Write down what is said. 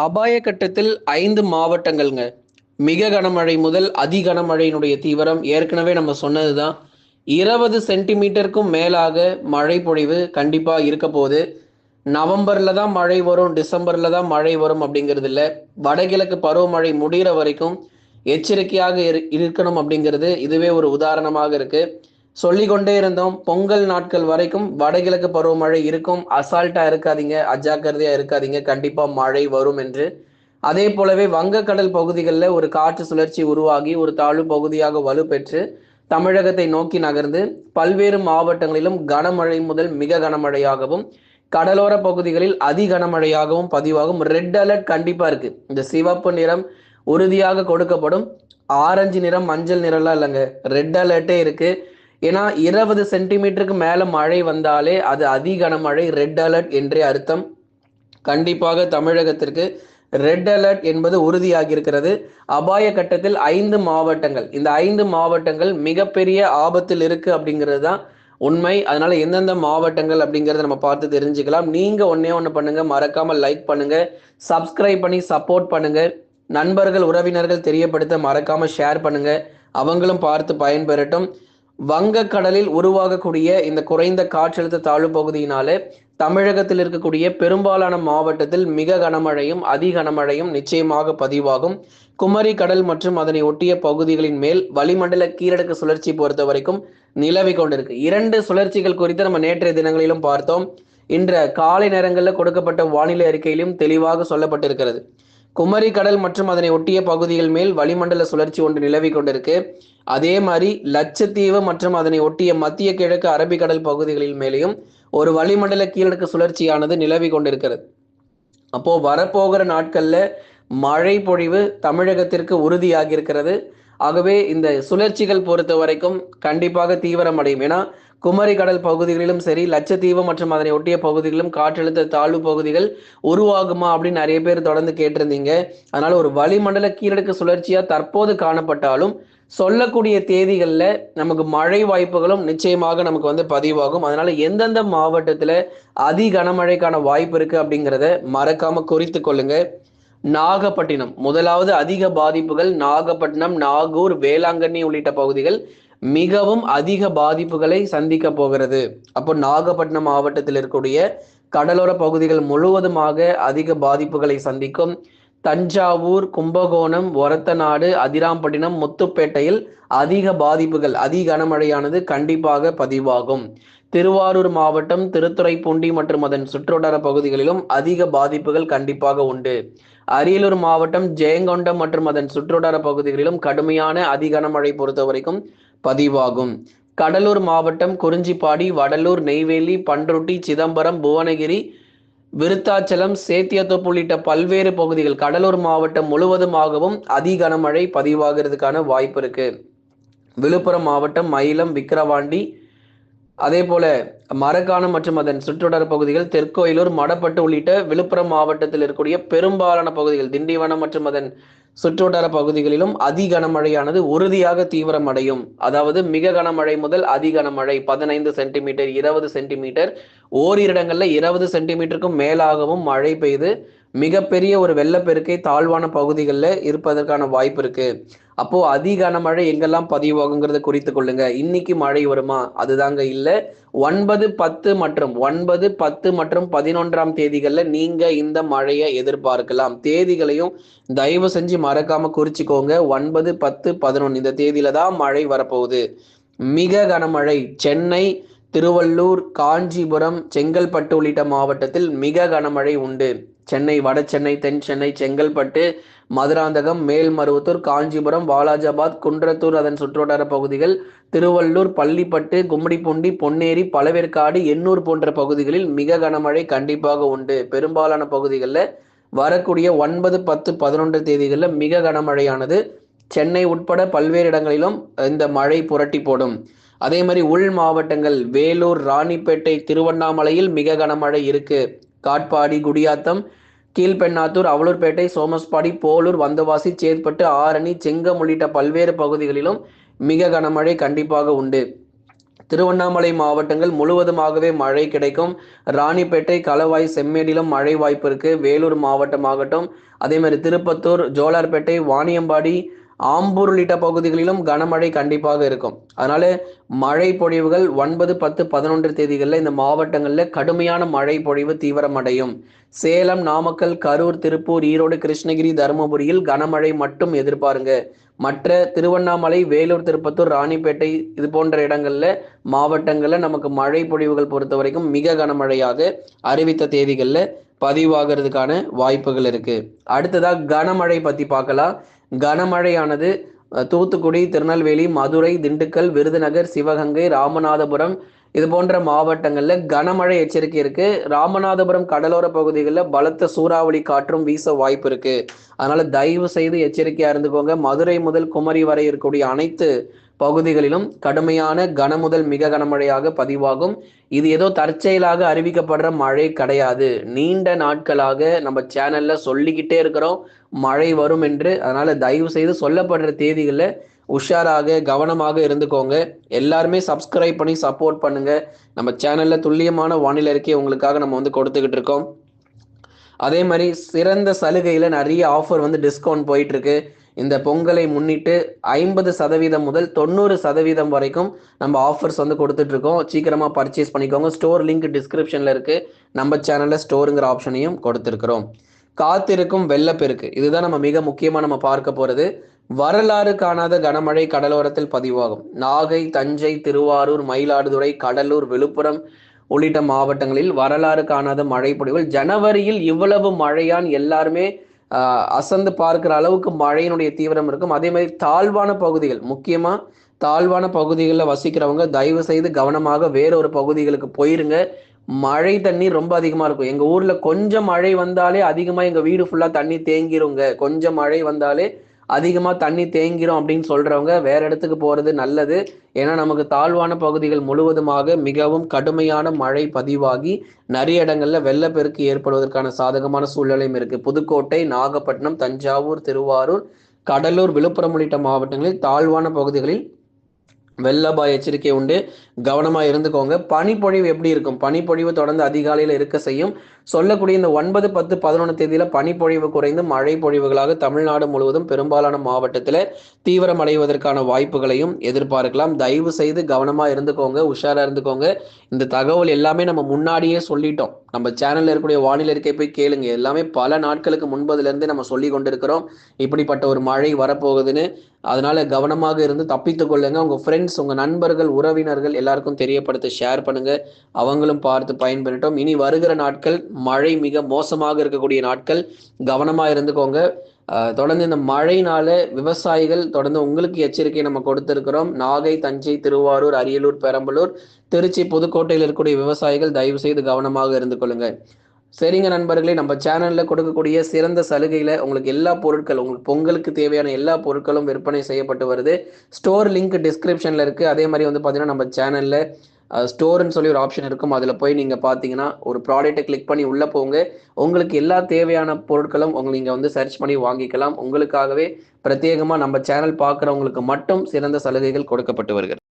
அபாய கட்டத்தில் ஐந்து மாவட்டங்கள்ங்க. மிக கனமழை முதல் அதி கனமழையினுடைய தீவிரம் ஏற்கனவே நம்ம சொன்னது தான் இருபது சென்டிமீட்டருக்கும் மேலாக மழை பொழிவு கண்டிப்பாக இருக்க போகுது. நவம்பரில் தான் மழை வரும் டிசம்பரில் தான் மழை வரும் அப்படிங்கிறது இல்லை வடகிழக்கு பருவமழை முடிகிற வரைக்கும் எச்சரிக்கையாக இரு- இருக்கணும் அப்படிங்கிறது இதுவே ஒரு உதாரணமாக இருக்குது சொல்லிக்கொண்டே இருந்தோம். பொங்கல் நாட்கள் வரைக்கும் வடகிழக்கு பருவமழை இருக்கும். அசால்ட்டா இருக்காதீங்க. அஜாக்கிரதையா இருக்காதீங்க. கண்டிப்பா மழை வரும் என்று. அதே போலவே வங்கக்கடல் பகுதிகளில் ஒரு காற்று சுழற்சி உருவாகி ஒரு தாழ்வு பகுதியாக வலுப்பெற்று தமிழகத்தை நோக்கி நகர்ந்து பல்வேறு மாவட்டங்களிலும் கனமழை முதல் மிக கனமழையாகவும் கடலோர பகுதிகளில் அதி கனமழையாகவும் பதிவாகும். ரெட் அலர்ட் கண்டிப்பா இருக்கு. இந்த சிவப்பு நிறம் உறுதியாக கொடுக்கப்படும். ஆரஞ்சு நிறம் மஞ்சள் நிறம்லாம் இல்லைங்க. ரெட் அலர்ட்டே இருக்குது ஏன்னா இருபது சென்டிமீட்டருக்கு மேல மழை வந்தாலே அது அதிகன மழை ரெட் அலர்ட் என்றே அர்த்தம். கண்டிப்பாக தமிழகத்திற்கு ரெட் அலர்ட் என்பது உறுதியாகி இருக்கிறது அபாய கட்டத்தில் ஐந்து மாவட்டங்கள் இந்த ஐந்து மாவட்டங்கள் மிகப்பெரிய ஆபத்தில் இருக்கு அப்படிங்கிறது தான் உண்மை. அதனால எந்தெந்த மாவட்டங்கள் அப்படிங்கறத நம்ம பார்த்து தெரிஞ்சுக்கலாம். நீங்க ஒன்னே ஒன்று பண்ணுங்க மறக்காம லைக் பண்ணுங்க சப்ஸ்கிரைப் பண்ணி சப்போர்ட் பண்ணுங்க. நண்பர்கள் உறவினர்கள் தெரியப்படுத்த மறக்காம ஷேர் பண்ணுங்க. அவங்களும் பார்த்து பயன்பெறட்டும். வங்கக்கடலில் உருவாகக்கூடிய இந்த குறைந்த காற்றழுத்த தாழ்வு பகுதியினாலே தமிழகத்தில் இருக்கக்கூடிய பெரும்பாலான மாவட்டத்தில் மிக கனமழையும் அதி கனமழையும் நிச்சயமாக பதிவாகும். குமரி கடல் மற்றும் அதனை ஒட்டிய பகுதிகளின் மேல் வளிமண்டல கீழடுக்கு சுழற்சி பொறுத்த வரைக்கும் நிலவி கொண்டிருக்கு. இரண்டு சுழற்சிகள் குறித்து நம்ம நேற்றைய தினங்களிலும் பார்த்தோம். இன்ற காலை நேரங்களில் கொடுக்கப்பட்ட வானிலை அறிக்கையிலும் தெளிவாக சொல்லப்பட்டிருக்கிறது. குமரி கடல் மற்றும் அதனை ஒட்டிய பகுதிகள் மேல் வளிமண்டல சுழற்சி ஒன்று நிலவி கொண்டிருக்கு. அதே மாதிரி லட்சத்தீவு மற்றும் அதனை ஒட்டிய மத்திய கிழக்கு அரபிக்கடல் பகுதிகளில் மேலேயும் ஒரு வளிமண்டல கீழடுக்கு சுழற்சியானது நிலவி கொண்டிருக்கிறது. அப்போ வரப்போகிற நாட்கள்ல மழை பொழிவு தமிழகத்திற்கு உறுதியாகி இருக்கிறது ஆகவே இந்த சுழற்சிகள் பொறுத்த வரைக்கும் கண்டிப்பாக தீவிரமடையும். ஏன்னா குமரி கடல் பகுதிகளிலும் சரி லட்சத்தீவு மற்றும் அதனை ஒட்டிய பகுதிகளிலும் காற்றழுத்த தாழ்வு பகுதிகள் உருவாகுமா அப்படின்னு நிறைய பேர் தொடர்ந்து கேட்டிருந்தீங்க. அதனால ஒரு வளிமண்டல கீழடுக்கு சுழற்சியா தற்போது காணப்பட்டாலும் சொல்லக்கூடிய தேதிகளில் நமக்கு மழை வாய்ப்புகளும் நிச்சயமாக நமக்கு வந்து பதிவாகும். அதனால எந்தெந்த மாவட்டத்தில் அதி கனமழைக்கான வாய்ப்பு இருக்கு அப்படிங்கிறத மறக்காம குறித்து கொள்ளுங்க. நாகப்பட்டினம் முதலாவது அதிக பாதிப்புகள் நாகப்பட்டினம் நாகூர் வேளாங்கண்ணி உள்ளிட்ட பகுதிகள் மிகவும் அதிக பாதிப்புகளை சந்திக்க போகிறது. அப்போ நாகப்பட்டினம் மாவட்டத்தில் இருக்கக்கூடிய கடலோர பகுதிகள் முழுவதுமாக அதிக பாதிப்புகளை சந்திக்கும். தஞ்சாவூர் கும்பகோணம் ஒரத்தநாடு அதிராம்பட்டினம் முத்துப்பேட்டையில் அதிக பாதிப்புகள் அதிக கனமழையானது கண்டிப்பாக பதிவாகும். திருவாரூர் மாவட்டம் திருத்துறைப்பூண்டி மற்றும் அதன் சுற்றுவட்டார பகுதிகளிலும் அதிக பாதிப்புகள் கண்டிப்பாக உண்டு. அரியலூர் மாவட்டம் ஜெயங்கொண்டம் மற்றும் அதன் சுற்றுவட்டார பகுதிகளிலும் கடுமையான அதிக கனமழை பொறுத்த வரைக்கும் பதிவாகும். கடலூர் மாவட்டம் குறிஞ்சிப்பாடி வடலூர் நெய்வேலி பன்ருட்டி சிதம்பரம் புவனகிரி விருத்தாச்சலம் சேத்தியத்தோப்பு உள்ளிட்ட பல்வேறு பகுதிகள் கடலூர் மாவட்டம் முழுவதுமாகவும் அதி கனமழை பதிவாகிறதுக்கான வாய்ப்பு இருக்கு. விழுப்புரம் மாவட்டம் மயிலம் விக்கிரவாண்டி அதே போல மரக்காணம் மற்றும் அதன் சுற்றுவட்டார பகுதிகள் தெற்கோயிலூர் மடப்பட்டு உள்ளிட்ட விழுப்புரம் மாவட்டத்தில் இருக்கக்கூடிய பெரும்பாலான பகுதிகள் திண்டிவனம் மற்றும் அதன் சுற்றுவட்டார பகுதிகளிலும் அதி கனமழையானது உறுதியாக தீவிரமடையும். அதாவது மிக கனமழை முதல் அதி கனமழை பதினைந்து சென்டிமீட்டர் இருபது சென்டிமீட்டர் ஓரிரு இடங்களில் இருபது சென்டிமீட்டருக்கும் மேலாகவும் மழை பெய்து மிகப்பெரிய ஒரு வெள்ளப்பெருக்கை தாழ்வான பகுதிகளில் இருப்பதற்கான வாய்ப்பு இருக்கு. அப்போ அதி கனமழை எங்கெல்லாம் பதிவாகுங்கிறத குறித்து கொள்ளுங்க. இன்னைக்கு மழை வருமா? அதுதாங்க இல்ல. ஒன்பது பத்து மற்றும் ஒன்பது பத்து மற்றும் பதினொன்றாம் தேதிகளில் நீங்க இந்த மழையை எதிர்பார்க்கலாம். தேதிகளையும் தயவு செஞ்சு மறக்காம குறிச்சுக்கோங்க. ஒன்பது பத்து பதினொன்று இந்த தேதியில தான் மழை வரப்போகுது. மிக கனமழை சென்னை திருவள்ளூர் காஞ்சிபுரம் செங்கல்பட்டு உள்ளிட்ட மாவட்டத்தில் மிக கனமழை உண்டு. சென்னை வட சென்னை தென் சென்னை செங்கல்பட்டு மதுராந்தகம் மேல்மருவத்தூர் காஞ்சிபுரம் வாலாஜாபாத் குன்றத்தூர் அதன் சுற்றுவட்டார பகுதிகள் திருவள்ளூர் பள்ளிப்பட்டு கும்மிடிப்பூண்டி பொன்னேரி பழவேற்காடு எண்ணூர் போன்ற பகுதிகளில் மிக கனமழை கண்டிப்பாக உண்டு. பெரும்பாலான பகுதிகளில் வரக்கூடிய ஒன்பது பத்து பதினொன்று தேதிகளில் மிக கனமழையானது. சென்னை உட்பட பல்வேறு இடங்களிலும் இந்த மழை புரட்டி போடும். அதே மாதிரி உள் மாவட்டங்கள் வேலூர் ராணிப்பேட்டை திருவண்ணாமலையில் மிக கனமழை இருக்கு. காட்பாடி குடியாத்தம் கீழ்பெண்ணாத்தூர் அவலூர்பேட்டை சோமஸ்பாடி போலூர் வந்தவாசி சேத்பட்டு ஆரணி செங்கம் உள்ளிட்ட பல்வேறு பகுதிகளிலும் மிக கனமழை கண்டிப்பாக உண்டு. திருவண்ணாமலை மாவட்டங்கள் முழுவதுமாகவே மழை கிடைக்கும். ராணிப்பேட்டை களவாய் செம்மேடிலும் மழை வாய்ப்பு இருக்கு. வேலூர் மாவட்டம் ஆகட்டும் அதே மாதிரி திருப்பத்தூர் ஜோலார்பேட்டை வாணியம்பாடி ஆம்பூர் உள்ளிட்ட பகுதிகளிலும் கனமழை கண்டிப்பாக இருக்கும். அதனால மழை பொழிவுகள் ஒன்பது பத்து பதினொன்று தேதிகளில் இந்த மாவட்டங்களில் கடுமையான மழை பொழிவு தீவிரமடையும். சேலம் நாமக்கல் கரூர் திருப்பூர் ஈரோடு கிருஷ்ணகிரி தருமபுரியில் கனமழை மட்டும் எதிர்பாருங்க. மற்ற திருவண்ணாமலை வேலூர் திருப்பத்தூர் ராணிப்பேட்டை இது போன்ற இடங்களில் மாவட்டங்களில் நமக்கு மழை பொழிவுகள் பொறுத்த வரைக்கும் மிக கனமழையாக அறிவித்த தேதிகளில் பதிவாகிறதுக்கான வாய்ப்புகள் இருக்கு. அடுத்ததா கனமழை பத்தி பார்க்கலாம். கனமழையானது தூத்துக்குடி திருநெல்வேலி மதுரை திண்டுக்கல் விருதுநகர் சிவகங்கை ராமநாதபுரம் இது போன்ற மாவட்டங்களில் கனமழை எச்சரிக்கை இருக்கு. ராமநாதபுரம் கடலோர பகுதிகளில் பலத்த சூறாவளி காற்றும் வீச வாய்ப்பு இருக்கு. அதனால தயவு செய்து எச்சரிக்கையா இருந்துக்கோங்க. மதுரை முதல் குமரி வரை இருக்கக்கூடிய அனைத்து பகுதிகளிலும் கடுமையான கனமுதல் மிக கனமழையாக பதிவாகும். இது ஏதோ தற்செயலாக அறிவிக்கப்படுற மழை கிடையாது. நீண்ட நாட்களாக நம்ம சேனல்ல சொல்லிக்கிட்டே இருக்கிறோம். மழை வரும் என்று. அதனால தயவு செய்து சொல்லப்படுற தேதிகளில் உஷாராக கவனமாக இருந்துக்கோங்க. எல்லாருமே சப்ஸ்கிரைப் பண்ணி சப்போர்ட் பண்ணுங்க. நம்ம சேனல்ல துல்லியமான வானிலை இருக்கே உங்களுக்காக நம்ம வந்து கொடுத்துக்கிட்டு இருக்கோம். அதே மாதிரி சிறந்த சலுகையில நிறைய ஆஃபர் வந்து டிஸ்கவுண்ட் போயிட்டு இருக்கு. இந்த பொங்கலை முன்னிட்டு ஐம்பது சதவீதம் முதல் தொண்ணூறு சதவீதம் வரைக்கும் நம்ம ஆஃபர்ஸ் வந்து கொடுத்துட்டு இருக்கோம் பர்ச்சேஸ் பண்ணிக்கோங்க. ஸ்டோர் லிங்க் டிஸ்கிரிப்ஷனில் இருக்கு. நம்ம சேனலில் ஸ்டோருங்கிற ஆப்ஷனையும் கொடுத்துருக்குறோம். காத்திருக்கும் வெள்ளப்பெருக்கு இதுதான் நம்ம மிக முக்கியமாக நம்ம பார்க்க போகிறது வரலாறு காணாத கனமழை கடலோரத்தில் பதிவாகும். நாகை தஞ்சை திருவாரூர் மயிலாடுதுறை கடலூர் விழுப்புரம் உள்ளிட்ட மாவட்டங்களில் வரலாறு காணாத மழை பொழிவுகள் ஜனவரியில் இவ்வளவு மழையான் எல்லாருமே அசந்து பார்க்கிற அளவுக்கு மழையினுடைய தீவிரம் இருக்கும். அதே மாதிரி தாழ்வான பகுதிகள் முக்கியமா தாழ்வான பகுதிகளில் வசிக்கிறவங்க தயவு செய்து கவனமாக வேறொரு பகுதிகளுக்கு போயிருங்க. மழை தண்ணி ரொம்ப அதிகமா இருக்கும். எங்க ஊர்ல கொஞ்சம் மழை வந்தாலே அதிகமா எங்க வீடு ஃபுல்லா தண்ணி தேங்கிருங்க. கொஞ்சம் மழை வந்தாலே அதிகமாக தண்ணி தேங்கிரும் அப்படின்னு சொல்றவங்க வேற இடத்துக்கு போறது நல்லது. ஏன்னா நமக்கு தாழ்வான பகுதிகள் முழுவதுமாக மிகவும் கடுமையான மழை பதிவாகி நிறைய இடங்கள்ல வெள்ளப்பெருக்கு ஏற்படுவதற்கான சாதகமான சூழ்நிலையும் இருக்கு. புதுக்கோட்டை நாகப்பட்டினம் தஞ்சாவூர் திருவாரூர் கடலூர் விழுப்புரம் உள்ளிட்ட மாவட்டங்களில் தாழ்வான பகுதிகளில் வெள்ள எச்சரிக்கை உண்டு. கவனமாக இருந்துக்கோங்க. பனிப்பொழிவு எப்படி இருக்கும்? பனிப்பொழிவு தொடர்ந்து அதிகாலையில் இருக்க செய்யும். சொல்லக்கூடிய இந்த ஒன்பது பத்து பதினொன்று தேதியில் பனிப்பொழிவு குறைந்து மழை பொழிவுகளாக தமிழ்நாடு முழுவதும் பெரும்பாலான மாவட்டத்தில் தீவிரமடைவதற்கான வாய்ப்புகளையும் எதிர்பார்க்கலாம். தயவு செய்து கவனமாக இருந்துக்கோங்க. உஷாராக இருந்துக்கோங்க. இந்த தகவல் எல்லாமே நம்ம முன்னாடியே சொல்லிட்டோம். நம்ம சேனலில் இருக்கக்கூடிய வானிலை இருக்கை போய் கேளுங்க. எல்லாமே பல நாட்களுக்கு முன்பதுலேருந்து நம்ம சொல்லி கொண்டிருக்கிறோம். இப்படிப்பட்ட ஒரு மழை வரப்போகுதுன்னு அதனால கவனமாக இருந்து தப்பித்து கொள்ளுங்க. உங்க ஃப்ரெண்ட்ஸ் உங்க நண்பர்கள் உறவினர்கள் எல்லாருக்கும் தெரியப்படுத்த ஷேர் பண்ணுங்க. அவங்களும் பார்த்து பயன்பெறட்டும். இனி வருகிற நாட்கள் மழை மிக மோசமாக இருக்கக்கூடிய நாட்கள். கவனமா இருந்துக்கோங்க. தொடர்ந்து இந்த மழையினால விவசாயிகள் தொடர்ந்து உங்களுக்கு எச்சரிக்கை நம்ம கொடுத்திருக்கிறோம். நாகை தஞ்சை திருவாரூர் அரியலூர் பெரம்பலூர் திருச்சி புதுக்கோட்டையில் இருக்கக்கூடிய விவசாயிகள் தயவு செய்து கவனமாக இருந்து கொள்ளுங்க சரிங்க நண்பர்களே நம்ம சேனல்ல கொடுக்கக்கூடிய சிறந்த சலுகையில உங்களுக்கு எல்லா பொருட்கள் உங்களுக்கு பொங்கலுக்கு தேவையான எல்லா பொருட்களும் விற்பனை செய்யப்பட்டு வருது. ஸ்டோர் லிங்க் டிஸ்கிரிப்ஷன்ல இருக்கு. அதே மாதிரி வந்து பாத்தீங்கன்னா நம்ம சேனல்ல ஸ்டோர்னு சொல்லி ஒரு ஆப்ஷன் இருக்கும். அதில் போய் நீங்கள் பார்த்தீங்கன்னா ஒரு ப்ராடக்ட்டை கிளிக் பண்ணி உள்ளே போங்க. உங்களுக்கு எல்லா தேவையான பொருட்களும் உங்களை நீங்கள் வந்து சர்ச் பண்ணி வாங்கிக்கலாம். உங்களுக்காகவே பிரத்யேகமாக நம்ம சேனல் பார்க்குறவங்களுக்கு மட்டும் சிறந்த சலுகைகள் கொடுக்கப்பட்டு வருகிறது.